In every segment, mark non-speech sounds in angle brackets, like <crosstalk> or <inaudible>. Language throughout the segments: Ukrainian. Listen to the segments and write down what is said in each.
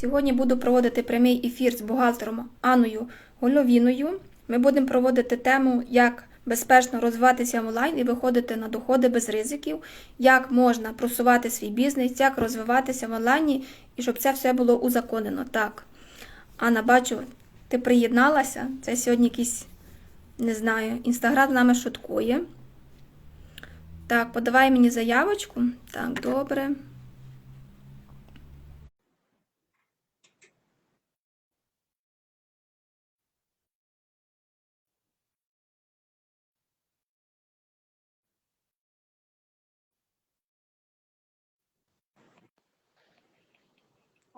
Сьогодні буду проводити прямий ефір з бухгалтером Анною Гольовіною. Ми будемо проводити тему, як безпечно розвиватися онлайн і виходити на доходи без ризиків, як можна просувати свій бізнес, як розвиватися в онлайні і щоб це все було узаконено. Так, Анна, бачу, ти приєдналася. Це сьогодні якийсь, не знаю, інстаграм з нами шуткує. Так, подавай мені заявочку. Так, добре.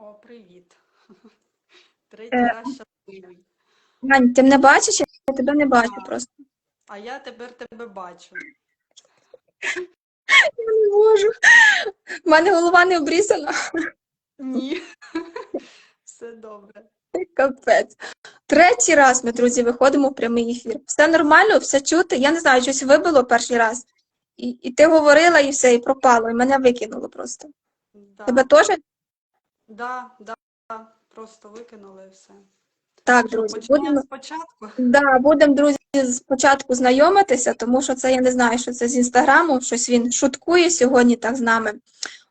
О, привіт. <laughs> Третій Е, раз щасливий. Ань, ти мене бачиш? Я тебе не бачу Так. просто. А я тепер тебе бачу. Я не можу. У мене голова не обрізана. Ні. <laughs> Все добре. Капець. Третій раз ми, друзі, виходимо в прямий ефір. Все нормально, все чути. Я не знаю, щось вибило перший раз. І, і ти говорила, і все, і пропало, і мене викинуло просто. Да. Тебе теж? Да, да, да. Просто викинули і все. Так, друзі, почнемо будемо, спочатку? да, будемо, друзі, спочатку знайомитися, тому що це я не знаю, що це з інстаграму, щось він шуткує сьогодні так з нами.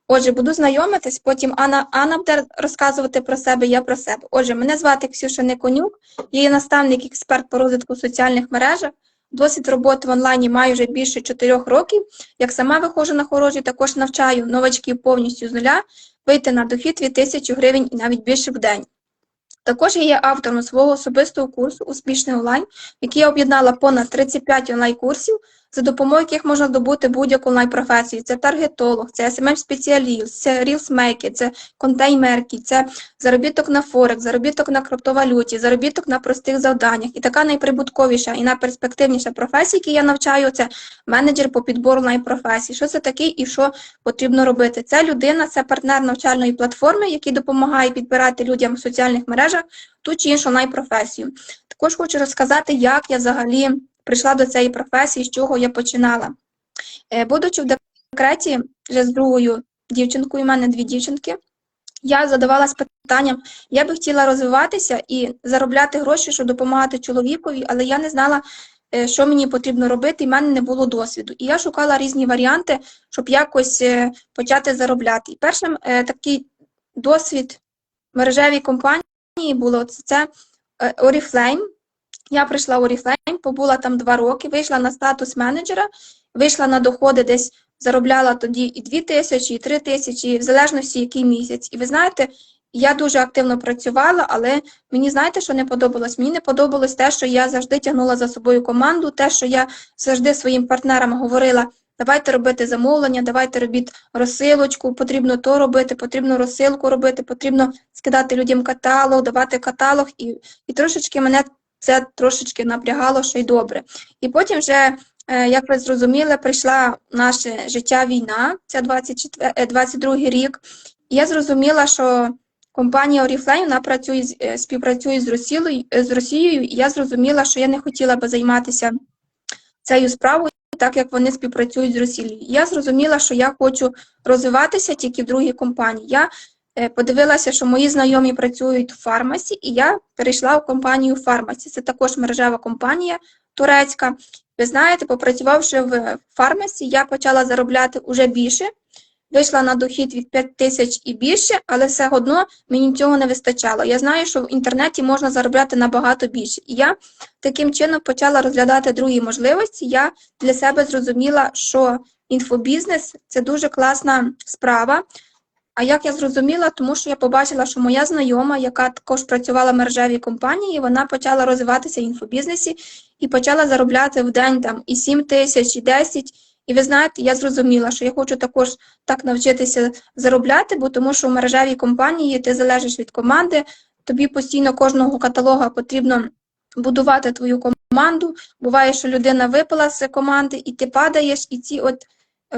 Отже, буду знайомитись, потім Анна, Анна буде розказувати про себе, я про себе. Отже, мене звати Ксюша Никонюк, я є наставник, експерт по розвитку в соціальних мережах. Досвід роботи в онлайні маю вже більше чотирьох років. Як сама виходжу на хорожі, також навчаю новачків повністю з нуля вийти на дохід від 1000 гривень і навіть більше в день. Також я є автором свого особистого курсу Успішний онлайн, який я об'єднала понад 35 онлайн-курсів, за допомогою яких можна здобути будь-яку онлайн-професію. Це таргетолог, це SMM-спеціаліст, це рілсмейкер, це контеймерки, це заробіток на Форекс, заробіток на криптовалюті, заробіток на простих завданнях. І така найприбутковіша і найперспективніша професія, які я навчаю, це менеджер по підбору онлайн-професій. Що це таке і що потрібно робити? Це людина, це партнер навчальної платформи, який допомагає підбирати людям в соціальних мережах ту чи іншу онлайн-професію. Також хочу розказати, як я взагалі прийшла до цієї професії, з чого я починала. Е, Будучи в декреті вже з другою дівчинкою, у мене дві дівчинки, я задавалась питанням, я би хотіла розвиватися і заробляти гроші, щоб допомагати чоловікові, але я не знала, е, що мені потрібно робити, і в мене не було досвіду. І я шукала різні варіанти, щоб якось е, почати заробляти. І першим такий досвід мережевій компанії було це, Oriflame. Я прийшла в Oriflame, побула там два роки, вийшла на статус менеджера, вийшла на доходи десь заробляла тоді і 2 тисячі, і 3 тисячі, в залежності який місяць. І ви знаєте, я дуже активно працювала, але мені знаєте, що не подобалось? Мені не подобалось те, що я завжди тягнула за собою команду, те, що я завжди своїм партнерам говорила. Давайте робити замовлення, давайте робіть розсилочку, потрібно то робити, потрібно розсилку робити, потрібно скидати людям каталог, давати каталог, і, і трошечки мене це трошечки напрягало, що й добре. І потім вже, е, як ви зрозуміли, прийшла наше життя війна, це 24, е, 22 рік, я зрозуміла, що компанія Oriflame, вона працює, е, співпрацює з Росією, з Росією, і я зрозуміла, що я не хотіла би займатися цією справою, так як вони співпрацюють з Росією. Я зрозуміла, що я хочу розвиватися тільки в другій компанії. Я е, подивилася, що мої знайомі працюють в фармасі, і я перейшла в компанію фармасі. Це також мережева компанія турецька. Ви знаєте, попрацювавши в фармасі, я почала заробляти уже більше. Вийшла на дохід від 5 тисяч і більше, але все одно мені цього не вистачало. Я знаю, що в інтернеті можна заробляти набагато більше. І я таким чином почала розглядати другі можливості. Я для себе зрозуміла, що інфобізнес це дуже класна справа. А як я зрозуміла, тому що я побачила, що моя знайома, яка також працювала в мережевій компанії, вона почала розвиватися в інфобізнесі і почала заробляти в день там і 7 тисяч, і 10. І ви знаєте, я зрозуміла, що я хочу також так навчитися заробляти, бо тому що в мережевій компанії ти залежиш від команди, тобі постійно кожного каталога потрібно будувати твою команду. Буває, що людина випала з команди, і ти падаєш, і ці от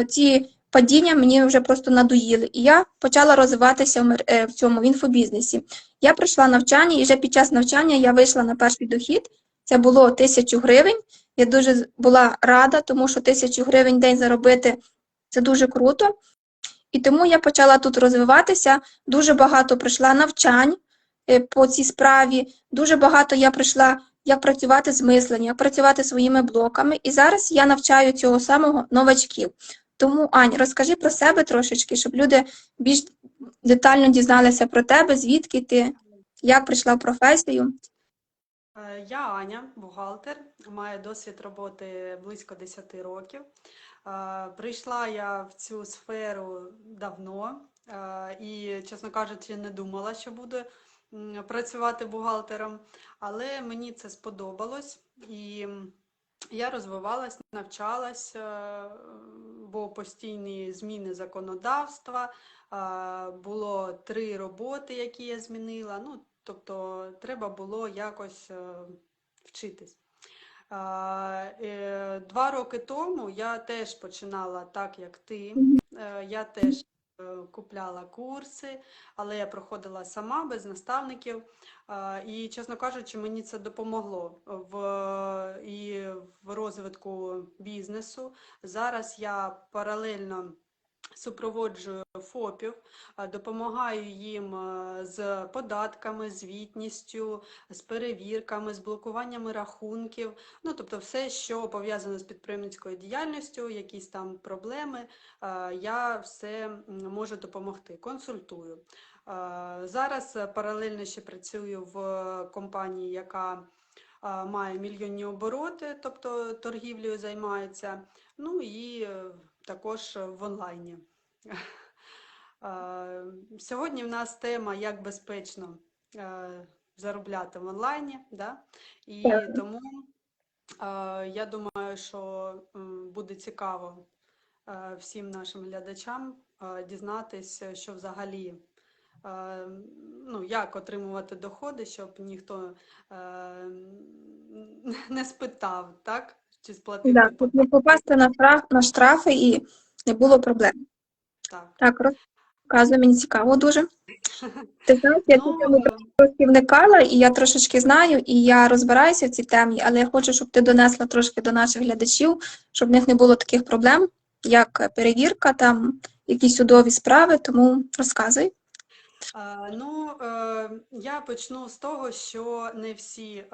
ці падіння мені вже просто надоїли. І я почала розвиватися е, в цьому в інфобізнесі. Я пройшла навчання, і вже під час навчання я вийшла на перший дохід. Це було тисячу гривень. Я дуже була рада, тому що тисячу гривень день заробити це дуже круто. І тому я почала тут розвиватися. Дуже багато пройшла навчань е, по цій справі. Дуже багато я пройшла, як працювати з мисленням, як працювати своїми блоками. І зараз я навчаю цього самого новачків. Тому, Ань, розкажи про себе трошечки, щоб люди більш детально дізналися про тебе, звідки ти, як прийшла в професію. Е, Я Аня, бухгалтер, маю досвід роботи близько 10 років. Е, Прийшла я в цю сферу давно е, і, чесно кажучи, не думала, що буду працювати бухгалтером, але мені це сподобалось і я розвивалась, навчалась, бо постійні зміни законодавства. Було три роботи, які я змінила. Ну, тобто треба було якось е, вчитись. Е, Два роки тому я теж починала так, як ти. Е, Я теж купляла курси, але я проходила сама без наставників. І, чесно кажучи, мені це допомогло в, і в розвитку бізнесу. Зараз я паралельно супроводжую ФОПів, допомагаю їм е, з податками, звітністю, з перевірками, з блокуваннями рахунків. Ну, тобто все, що пов'язано з підприємницькою діяльністю, якісь там проблеми, е, я все можу допомогти, консультую. Е, Зараз е, паралельно ще працюю в компанії, яка е, має мільйонні обороти, тобто торгівлею займається. Ну і е, також в онлайні. Е, Сьогодні в нас тема як безпечно е, заробляти в онлайні, да? і тому е, я думаю, що буде цікаво всім нашим глядачам дізнатися, що взагалі. Ну, як отримувати доходи, щоб ніхто е, не спитав, так? Чи сплатити Да, попасти на штрафи і не було проблем. Так. Так, розказуй, мені цікаво дуже. Ти знаєш, я Ну, цьому е, трошки вникала, і я трошечки знаю, і я розбираюся в цій темі, але я хочу, щоб ти донесла трошки до наших глядачів, щоб в них не було таких проблем, як перевірка, там якісь судові справи, тому розказуй. Ну, е, я почну з того, що не всі е,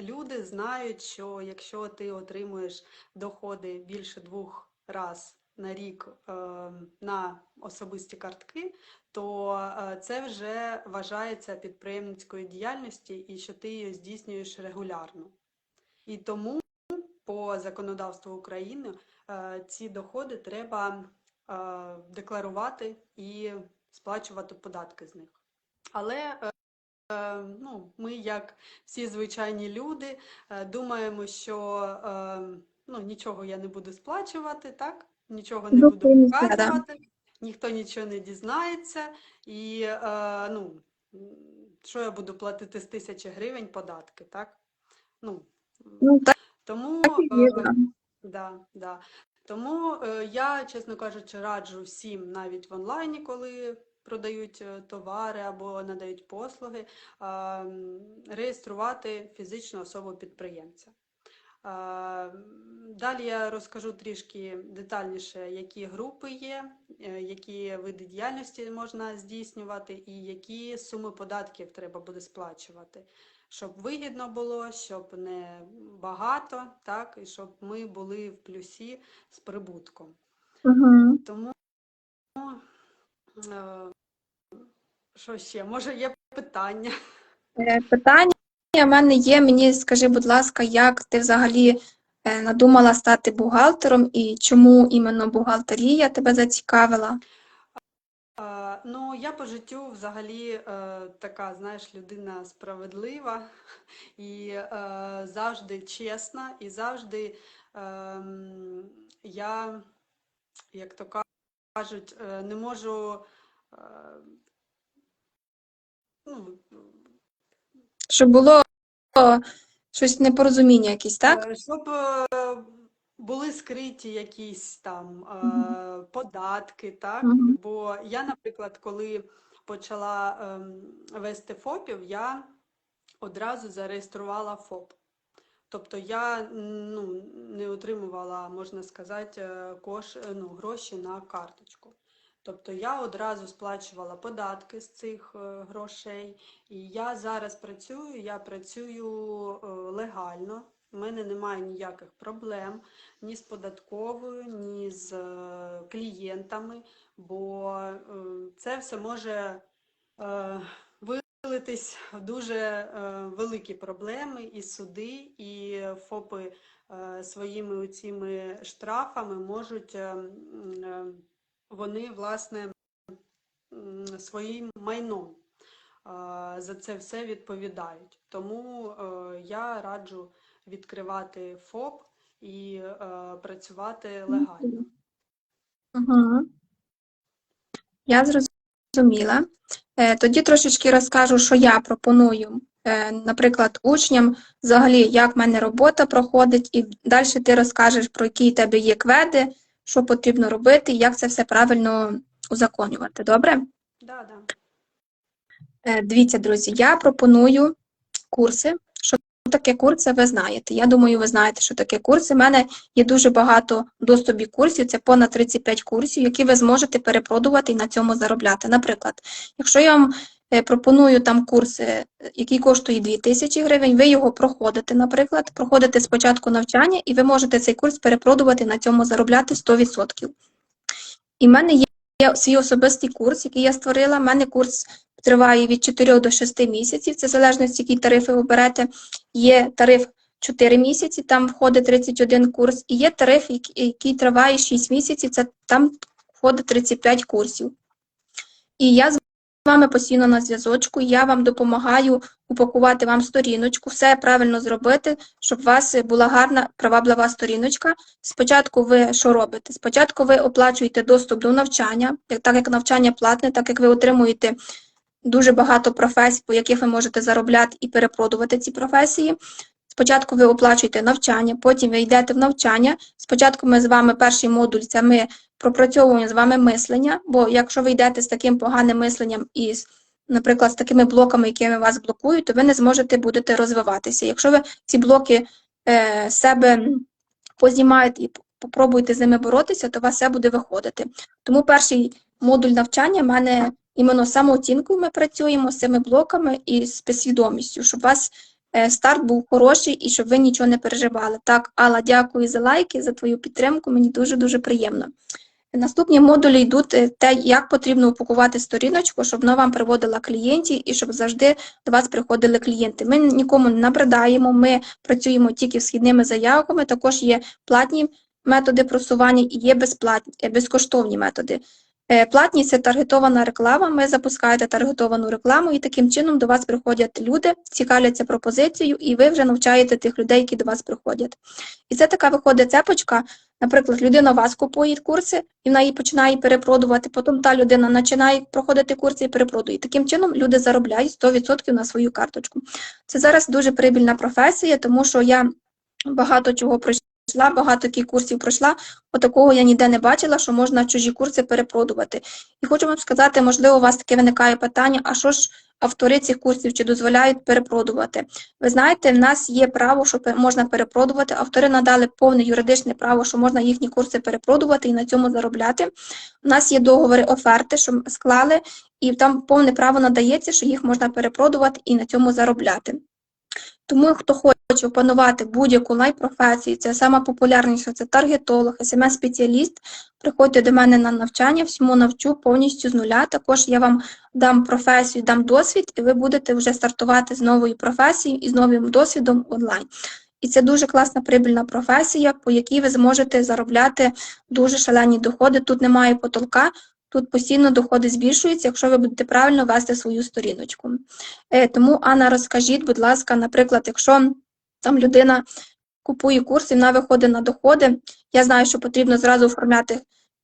люди знають, що якщо ти отримуєш доходи більше двох раз на рік е, на особисті картки, то е, це вже вважається підприємницькою діяльністю і що ти її здійснюєш регулярно. І тому по законодавству України е, ці доходи треба декларувати і сплачувати податки з них. Але ну, ми, як всі звичайні люди, думаємо, що ну, нічого я не буду сплачувати, так? Нічого не буду показувати, ніхто нічого не дізнається. І е, ну, що я буду платити з тисячі гривень податки, так? Ну, Ну, так тому е, да. Да. Тому е, я, чесно кажучи, раджу всім навіть в онлайні, коли продають е, товари або надають послуги, реєструвати фізичну особу підприємця. Далі я розкажу трішки детальніше, які групи є, е, які види діяльності можна здійснювати і які суми податків треба буде сплачувати щоб вигідно було, щоб не багато, так, і щоб ми були в плюсі з прибутком. Угу. Тому, е, що ще? Може, є питання? Е, Питання в мене є. Мені скажи, будь ласка, як ти взагалі е, надумала стати бухгалтером і чому іменно бухгалтерія тебе зацікавила? Ну, я по життю взагалі е, така, знаєш, людина справедлива і е, завжди чесна, і завжди ем, я, як то кажуть, не можу. Ну, Щоб було щось непорозуміння якісь, так? Е, Щоб е, були скриті якісь там е, податки, так? Мгм. Бо я, наприклад, коли почала ем, вести ФОПів, я одразу зареєструвала ФОП. Тобто я ну, не отримувала, можна сказати, е, кош, е, ну, гроші на карточку. Тобто я одразу сплачувала податки з цих е, грошей, і я зараз працюю, я працюю е, легально. У мене немає ніяких проблем ні з податковою, ні з е, клієнтами, бо це все може вилитись в дуже великі проблеми і суди, і ФОПи своїми цими штрафами можуть е, м, е, вони, власне, своїм майном за це все відповідають. Тому е, я раджу відкривати ФОП і е, працювати легально. Я зрозуміла. Е, Тоді трошечки розкажу, що я пропоную, наприклад, учням взагалі, як в мене робота проходить, і далі ти розкажеш, про які в тебе є кведи, що потрібно робити, як це все правильно узаконювати. Добре? Да, да. Е, Дивіться, друзі, я пропоную курси. Що таке курси, ви знаєте. Я думаю, ви знаєте, що таке курси. У мене є дуже багато доступів курсів, це понад 35 курсів, які ви зможете перепродувати і на цьому заробляти. Наприклад, якщо я вам пропоную там курс, е, який коштує 2000 гривень, ви його проходите, наприклад, проходите спочатку навчання, і ви можете цей курс перепродувати на цьому заробляти 100%. І в мене є свій особистий курс, який я створила. У мене курс триває від 4 до 6 місяців. Це залежно, які тарифи ви берете. Є тариф 4 місяці, там входить 31 курс, і є тариф, який, триває 6 місяців, це там входить 35 курсів. І я вами постійно на зв'язочку, я вам допомагаю упакувати вам сторіночку, все правильно зробити, щоб у вас була гарна, приваблива сторіночка. Спочатку ви що робите? Спочатку ви оплачуєте доступ до навчання, так як навчання платне, так як ви отримуєте дуже багато професій, по яких ви можете заробляти і перепродувати ці професії. Спочатку ви оплачуєте навчання, потім ви йдете в навчання. Спочатку ми з вами перший модуль це ми пропрацьовуємо з вами мислення, бо якщо ви йдете з таким поганим мисленням і, наприклад, з такими блоками, якими вас блокують, то ви не зможете будете розвиватися. Якщо ви ці блоки е, себе познімаєте і попробуєте з ними боротися, то у вас все буде виходити. Тому перший модуль навчання в мене іменно самооцінкою ми працюємо з цими блоками і з підсвідомістю, щоб у вас е, старт був хороший і щоб ви нічого не переживали. Так, Алла, дякую за лайки, за твою підтримку. Мені дуже-дуже приємно. Наступні модулі йдуть е, те, як потрібно упакувати сторіночку, щоб вона вам приводила клієнтів і щоб завжди до вас приходили клієнти. Ми нікому не набридаємо, ми працюємо тільки східними заявками, також є платні методи просування і є безплатні, е, безкоштовні методи. Е, Платні це таргетована реклама. Ви запускаєте таргетовану рекламу, і таким чином до вас приходять люди, цікавляться пропозицією, і ви вже навчаєте тих людей, які до вас приходять. І це така виходить цепочка. Наприклад, людина у вас купує курси, і вона її починає перепродувати. Потім та людина починає проходити курси і перепродує. Таким чином люди заробляють 100% на свою карточку. Це зараз дуже прибільна професія, тому що я багато чого пройшла, багато яких курсів пройшла. Отакого я ніде не бачила, що можна чужі курси перепродувати. І хочу вам сказати, можливо, у вас таке виникає питання, а що ж автори цих курсів чи дозволяють перепродувати? Ви знаєте, в нас є право, що можна перепродувати. Автори надали повне юридичне право, що можна їхні курси перепродувати і на цьому заробляти. У нас є договори оферти, що склали, і там повне право надається, що їх можна перепродувати і на цьому заробляти. Тому, хто хоче опанувати будь-яку лайв-професію, це сама популярніша, це таргетолог, СМС-спеціаліст, приходьте до мене на навчання, всьому навчу повністю з нуля. Також я вам дам професію, дам досвід, і ви будете вже стартувати з новою професією і з новим досвідом онлайн. І це дуже класна прибільна професія, по якій ви зможете заробляти дуже шалені доходи. Тут немає потолка, тут постійно доходи збільшуються, якщо ви будете правильно вести свою сторіночку. Е, Тому, Анна, розкажіть, будь ласка, наприклад, якщо там людина купує курс і вона виходить на доходи, я знаю, що потрібно зразу оформляти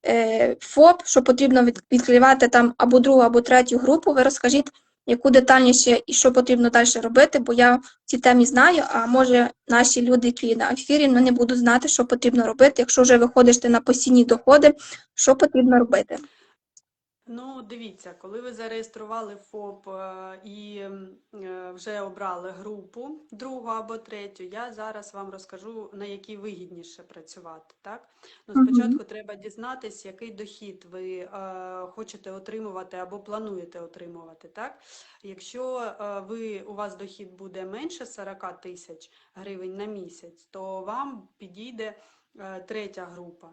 е, ФОП, що потрібно від- відкривати там або другу, або третю групу. Ви розкажіть, яку детальніше і що потрібно далі робити, бо я в цій темі знаю, а може наші люди, які на ефірі, ну, не будуть знати, що потрібно робити, якщо вже виходиш ти на постійні доходи, що потрібно робити. Ну, дивіться, коли ви зареєстрували ФОП е, і е, вже обрали групу, другу або третю, я зараз вам розкажу, на якій вигідніше працювати. Так? Ну, спочатку треба дізнатись, який дохід ви е, хочете отримувати або плануєте отримувати. Так? Якщо е, ви, у вас дохід буде менше 40 тисяч гривень на місяць, то вам підійде третя група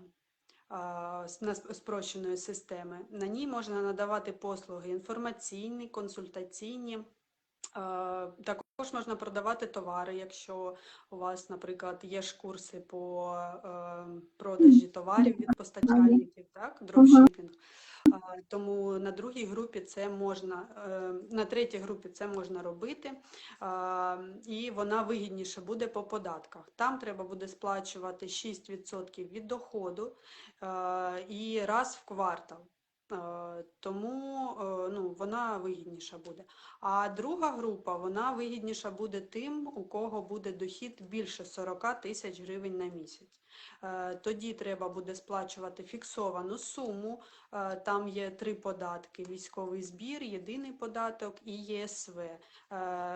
спрощеної системи. На ній можна надавати послуги інформаційні, консультаційні. А, Також можна продавати товари, якщо у вас, наприклад, є ж курси по е, продажі товарів від постачальників, так, дропшипінг. Тому на другій групі це можна, е, на третій групі це можна робити, і вона вигідніше буде по податках. Там треба буде сплачувати 6% від доходу е, і раз в квартал. Е, Тому е, ну, вона вигідніша буде. А друга група, вона вигідніша буде тим, у кого буде дохід більше 40 тисяч гривень на місяць. Е, Тоді треба буде сплачувати фіксовану суму. Там є три податки: військовий збір, єдиний податок і ЄСВ.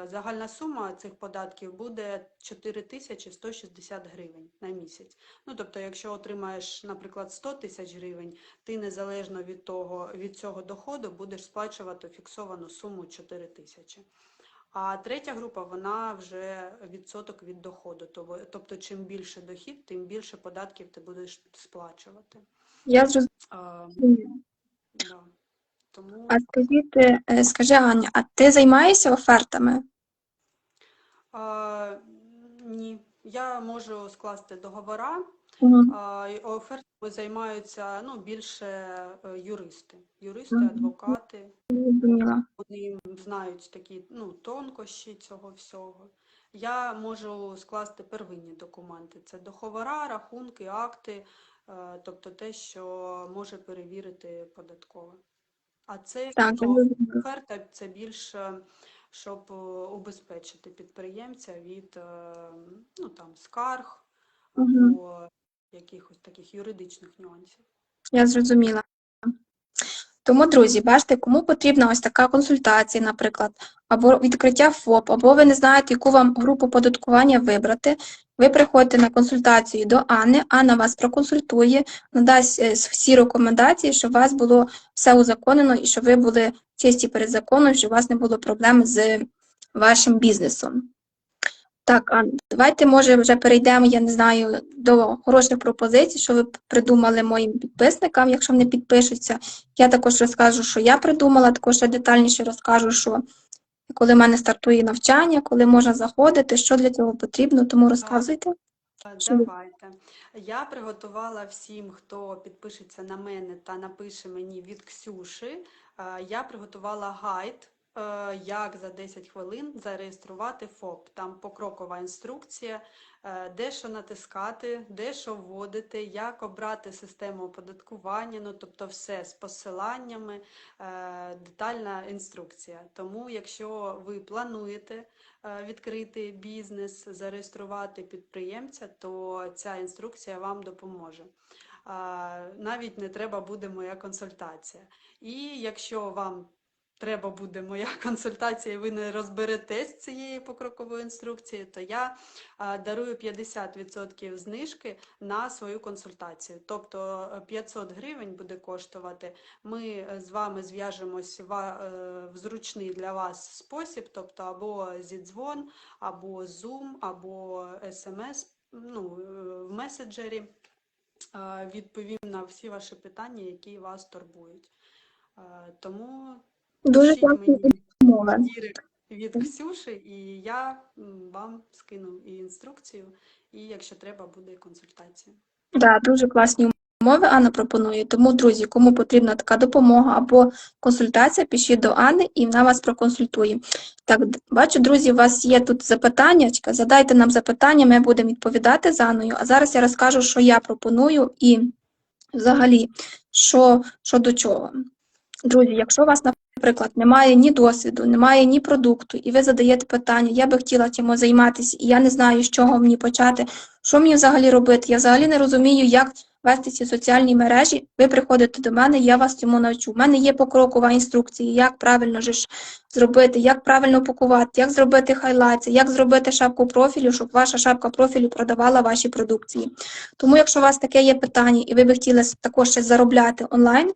Загальна сума цих податків буде 4160 гривень на місяць. Ну, тобто, якщо отримаєш, наприклад, 100 тисяч гривень, ти незалежно від того, від цього доходу будеш сплачувати фіксовану суму 4 тисячі. А третя група, вона вже відсоток від доходу. Тобто, чим більше дохід, тим більше податків ти будеш сплачувати. Я зрозуміла. А, да. Тому А скажіть, е, скажи, Аня, а ти займаєшся офертами? а, ні, я можу скласти договора, Мгм. а, офертами займаються ну, більше е, юристи. Юристи, адвокати. Зрозуміла. Вони знають такі ну, тонкощі цього всього. Я можу скласти первинні документи. Це договора, рахунки, акти, е, тобто те, що може перевірити податкове. А це Так, оферта це більше, щоб е, убезпечити підприємця від е, ну, там, скарг або якихось таких юридичних нюансів. Я зрозуміла. Тому, друзі, бачите, кому потрібна ось така консультація, наприклад, або відкриття ФОП, або ви не знаєте, яку вам групу податкування вибрати, ви приходите на консультацію до Анни, Анна вас проконсультує, надасть е, всі рекомендації, щоб у вас було все узаконено і щоб ви були чисті перед законом, щоб у вас не було проблем з вашим бізнесом. Так, Анна, давайте, може, вже перейдемо, я не знаю, до хороших пропозицій, що ви придумали моїм підписникам, якщо вони підпишуться. Я також розкажу, що я придумала, також я детальніше розкажу, що коли в мене стартує навчання, коли можна заходити, що для цього потрібно, тому розказуйте. Давайте. Я приготувала всім, хто підпишеться на мене та напише мені від Ксюши. е, Я приготувала гайд, як за 10 хвилин зареєструвати ФОП. Там покрокова інструкція, е, де що натискати, де що вводити, як обрати систему оподаткування, ну тобто все з посиланнями, е, детальна інструкція. Тому, якщо ви плануєте е, відкрити бізнес, зареєструвати підприємця, то ця інструкція вам допоможе. Навіть не треба буде моя консультація. І якщо вам треба буде моя <laughs> консультація, і ви не розберетесь з цією покроковою інструкцією, то я дарую 50% знижки на свою консультацію. Тобто е, 500 гривень буде коштувати. Ми е, з вами зв'яжемось е, в зручний для вас спосіб, тобто або зідзвон, або Zoom, або SMS, ну, е, в меседжері. Е, Відповім на всі ваші питання, які вас турбують. Е, Тому Дуже дірект від Ксюші, і я вам скину і інструкцію, і якщо треба, буде консультація. Да, дуже класні умови Анна пропонує. Тому, друзі, кому потрібна така допомога або консультація, пишіть до Анни і вона вас проконсультує. Так, бачу, друзі, у вас є тут запитання. Задайте нам запитання, ми будемо відповідати з Анною. А зараз я розкажу, що я пропоную і взагалі, що, що до чого. Друзі, якщо вас, наприклад, немає ні досвіду, немає ні продукту, і ви задаєте питання, я би хотіла чимось займатися, і я не знаю, з чого мені почати, що мені взагалі робити, я взагалі не розумію, як вести ці соціальні мережі, ви приходите до мене, я вас цьому навчу. У мене є покрокова інструкція, як правильно же ж зробити, як правильно упакувати, як зробити хайлайти, як зробити шапку профілю, щоб ваша шапка профілю продавала ваші продукції. Тому, якщо у вас таке є питання, і ви би хотіли також ще заробляти онлайн,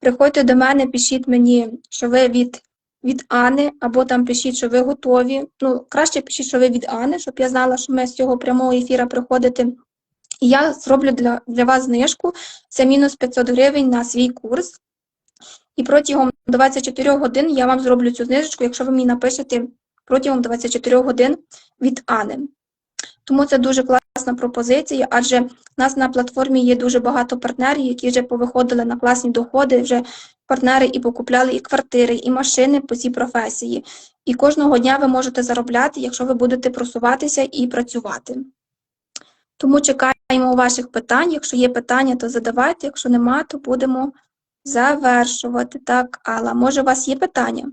приходьте до мене, пишіть мені, що ви від, від Ани, або там пишіть, що ви готові. Ну, краще пишіть, що ви від Ани, щоб я знала, що ми з цього прямого ефіра приходите. І я зроблю для, для вас знижку. Це мінус 500 гривень на свій курс. І протягом 24 годин я вам зроблю цю знижечку, якщо ви мені напишете протягом 24 годин від Ани. Тому це дуже класна пропозиція, адже в нас на платформі є дуже багато партнерів, які вже повиходили на класні доходи, вже партнери і покупляли і квартири, і машини по цій професії. І кожного дня ви можете заробляти, якщо ви будете просуватися і працювати. Тому чекаємо ваших питань. Якщо є питання, то задавайте. Якщо нема, то будемо завершувати. Так, Алла, може, у вас є питання?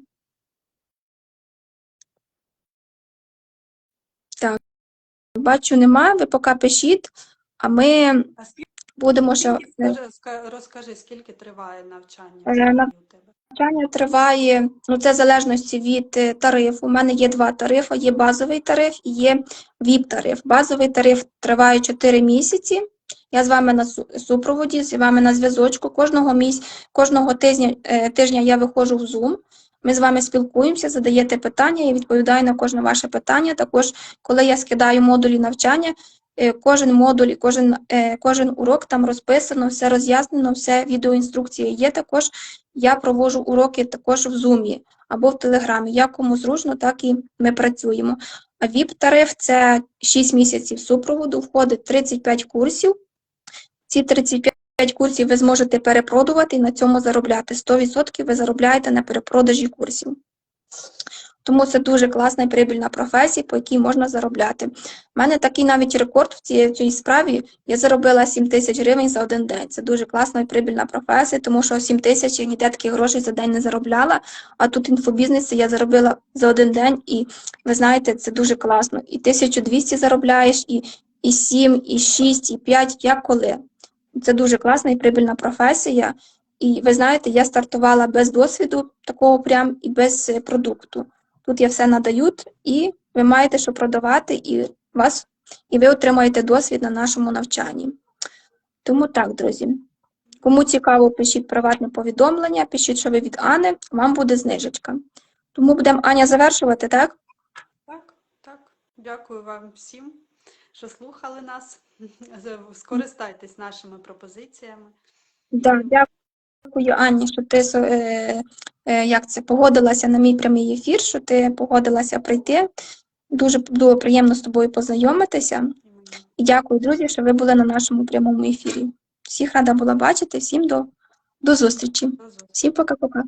Бачу, нема. Ви поки пишіть, а ми А скільки, будемо ще. розкажи, скільки триває навчання Е? Навчання триває, ну це в залежності від е, тарифу. У мене є два тарифи: є базовий тариф і є ВІП-тариф. Базовий тариф триває 4 місяці. Я з вами на супроводі, з вами на зв'язочку. Кожного місяця, кожного тижня, е, тижня я виходжу в Zoom. Ми з вами спілкуємося, задаєте питання, я відповідаю на кожне ваше питання. Також, коли я скидаю модулі навчання, е, кожен модуль, кожен, е, кожен урок там розписано, все роз'яснено, все відеоінструкція є також. Я проводжу уроки також в Zoom або в Телеграмі. Як кому зручно, так і ми працюємо. А ВІП-тариф це 6 місяців супроводу, входить 35 курсів. Ці 35 курсів ви зможете перепродувати і на цьому заробляти. 100% ви заробляєте на перепродажі курсів. Тому це дуже класна і прибільна професія, по якій можна заробляти. У мене такий навіть рекорд в цій, в цій справі. Я заробила 7 тисяч гривень за один день. Це дуже класна і прибільна професія, тому що 7 тисяч я ніде таких грошей за день не заробляла. А тут інфобізнес я заробила за один день, і ви знаєте, це дуже класно. І 1200 заробляєш, і, і 7, і 6, і 5, як коли. Це дуже класна і прибільна професія. І ви знаєте, я стартувала без досвіду такого прям і без е, продукту. Тут я все надають, і ви маєте що продавати, і вас, і ви отримаєте досвід на нашому навчанні. Тому так, друзі. Кому цікаво, пишіть приватне повідомлення, пишіть, що ви від Ани, вам буде знижечка. Тому будемо Аня завершувати, так? Так, так. Дякую вам всім, що слухали нас. <laughs> Скористайтесь нашими пропозиціями. Да, дякую, Ані, що ти е, е, як це, погодилася на мій прямий ефір, що ти погодилася прийти. Дуже було приємно з тобою познайомитися. І. І дякую, друзі, що ви були на нашому прямому ефірі. Всіх рада була бачити, всім до, до зустрічі. До зустрічі. Всім пока-пока.